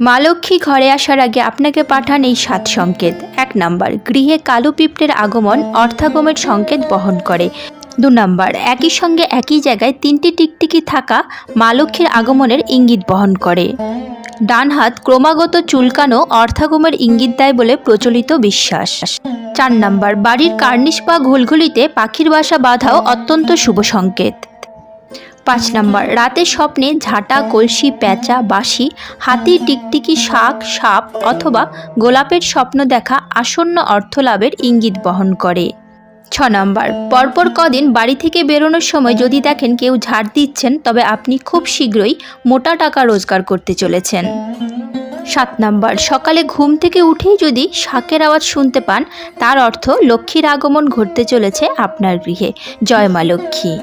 মা লক্ষ্মী ঘরে আসার আগে আপনাকে পাঠান এই সাত সংকেত। এক নাম্বার, গৃহে কালো পিঁপড়ের আগমন অর্থাগমের সংকেত বহন করে। দু নাম্বার, একই সঙ্গে একই জায়গায় তিনটি টিকটিকি থাকা মা লক্ষ্মীর আগমনের ইঙ্গিত বহন করে। ডান হাত ক্রমাগত চুলকানো অর্থাগমের ইঙ্গিত দেয় বলে প্রচলিত বিশ্বাস। চার নাম্বার, বাড়ির কার্নিশ বা ঘুলঘুলিতে পাখির বাসা বাঁধাও অত্যন্ত শুভ সংকেত। পাঁচ নাম্বার। রাতে স্বপ্নে ঝাঁটা, কলসি প্যাঁচা বাঁশি হাতি টিকটিকি, শাক, সাপ অথবা গোলাপের স্বপ্ন দেখা আসন্ন অর্থলাভের ইঙ্গিত বহন করে। ছ নাম্বার। পরপর কদিন বাড়ি থেকে বেরোনোর সময় যদি দেখেন কেউ ঝাড় দিচ্ছেন, তবে আপনি খুব শীঘ্রই মোটা টাকা রোজগার করতে চলেছেন। সাত নাম্বার। সকালে ঘুম থেকে উঠেই যদি শাকের আওয়াজ শুনতে পান, তার অর্থ লক্ষ্মীর আগমন ঘটতে চলেছে আপনার গৃহে। জয় মা লক্ষ্মী।